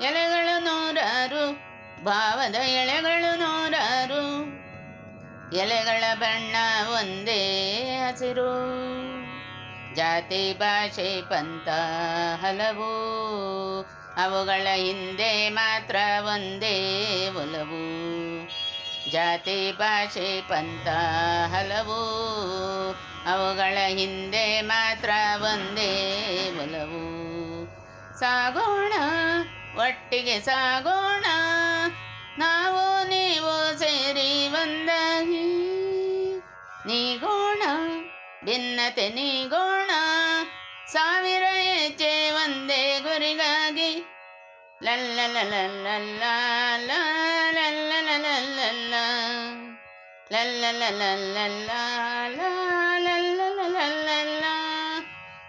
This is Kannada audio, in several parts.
ಎಲೆಗಳು ನೂರಾರು ಭಾವದ ಎಳೆಗಳು ನೂರಾರು ಎಲೆಗಳ ಬಣ್ಣ ಒಂದೇ ಹಸಿರು ಜಾತಿ ಭಾಷೆ ಪಂಥ ಹಲವು. ಅವುಗಳ ಹಿಂದೆ ಮಾತ್ರ ಒಂದೇ ಒಲವು. ಜಾತಿ ಭಾಷೆ ಪಂಥ ಹಲವು. ಅವುಗಳ ಹಿಂದೆ ಮಾತ್ರ ಒಂದೇ ಒಲವು. ಸಾಗೋಣ, ಒಟ್ಟಿಗೆ ಸಾಗೋಣ. ನಾವು ನೀವು ಸೇರಿ ಒಂದಾಗಿ. ನೀಗೋಣ ಭಿನ್ನತೆ ನೀಗೋಣ. ಸಾವಿರ ಹೆಚ್ಚೆ ಒಂದೇ ಗುರಿಗಾಗಿ? ಲಲ್ಲ ಲಲ್ಲ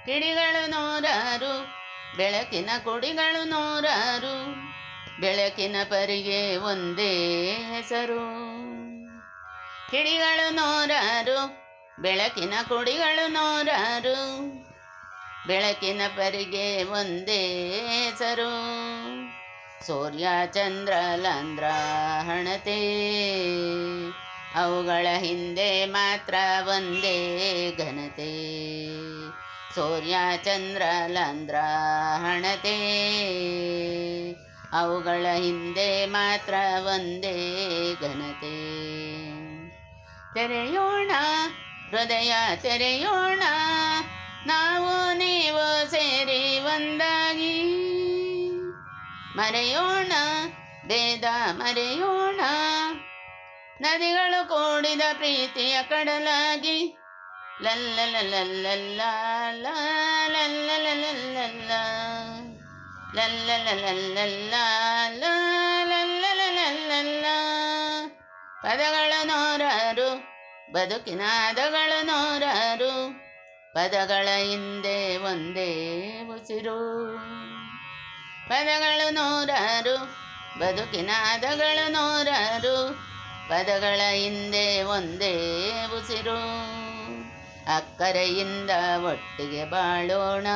ಕಿಡಿಗಳು ನೋರಾರು ಬೆಳಕಿನ ಕುಡಿಗಳು ನೂರಾರು ಬೆಳಕಿನ ಪರಿಗೆ ಒಂದೇ ಹೆಸರು ಕಿಡಿಗಳು ನೂರಾರು ಬೆಳಕಿನ ಕುಡಿಗಳು ನೂರಾರು. ಬೆಳಕಿನ ಪರಿಗೆ ಒಂದೇ ಹೆಸರು. ಸೂರ್ಯ, ಚಂದ್ರ, ಲಂದ್ರ, ಹಣತೆ. ಅವುಗಳ ಹಿಂದೆ ಮಾತ್ರ ಒಂದೇ ಘನತೆ. ಸೂರ್ಯ, ಚಂದ್ರ, ಲಂದ್ರ, ಹಣತೆ. ಅವುಗಳ ಹಿಂದೆ ಮಾತ್ರ ಒಂದೇ ಘನತೆ. ತೆರೆಯೋಣ ಹೃದಯ ತೆರೆಯೋಣ ನಾವು ನೀವು ಸೇರಿ ಒಂದಾಗಿ. ಮರೆಯೋಣ ಭೇದ ಮರೆಯೋಣ, ನದಿಗಳು ಕೂಡಿದ ಪ್ರೀತಿಯ ಕಡಲಾಗಿ. ಲಲ್ಲ ಲಲ್ಲ ಪದಗಳ ನೋರಾರು ಬದುಕಿನ ಹದಗಳು ನೂರಾರು, ಪದಗಳ ಹಿಂದೆ ಒಂದೇ ಉಸಿರು. ಪದಗಳು ನೂರಾರು, ಬದುಕಿನ ಹದಗಳು ನೂರಾರು, ಪದಗಳ ಹಿಂದೆ ಒಂದೇ ಉಸಿರು. ಅಕ್ಕರೆಯಿಂದ ಒಟ್ಟಿಗೆ ಬಾಳೋಣ,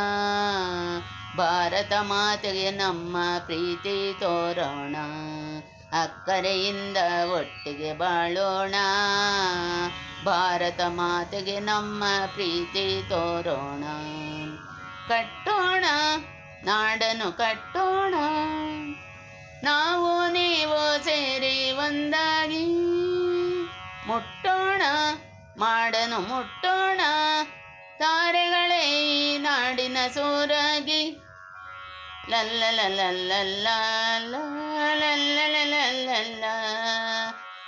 ಭಾರತ ಮಾತೆಗೆ ನಮ್ಮ ಪ್ರೀತಿ ತೋರೋಣ. ಅಕ್ಕರೆಯಿಂದ ಒಟ್ಟಿಗೆ ಬಾಳೋಣ. ಭಾರತ ಮಾತೆಗೆ ನಮ್ಮ ಪ್ರೀತಿ ತೋರೋಣ. ಕಟ್ಟೋಣ ನಾಡನು ಕಟ್ಟೋಣ. ನಾವು ನೀವು ಸೇರಿ ಒಂದಾಗಿ. ಮುಟ್ಟೋಣ, ಮಾಡನು ಮುಟ್ಟೋಣ. ತಾರೆಗಳೇ ನಾಡಿನ ಸೂರಾಗಿ. ಲಲ್ಲ ಲಲ್ಲ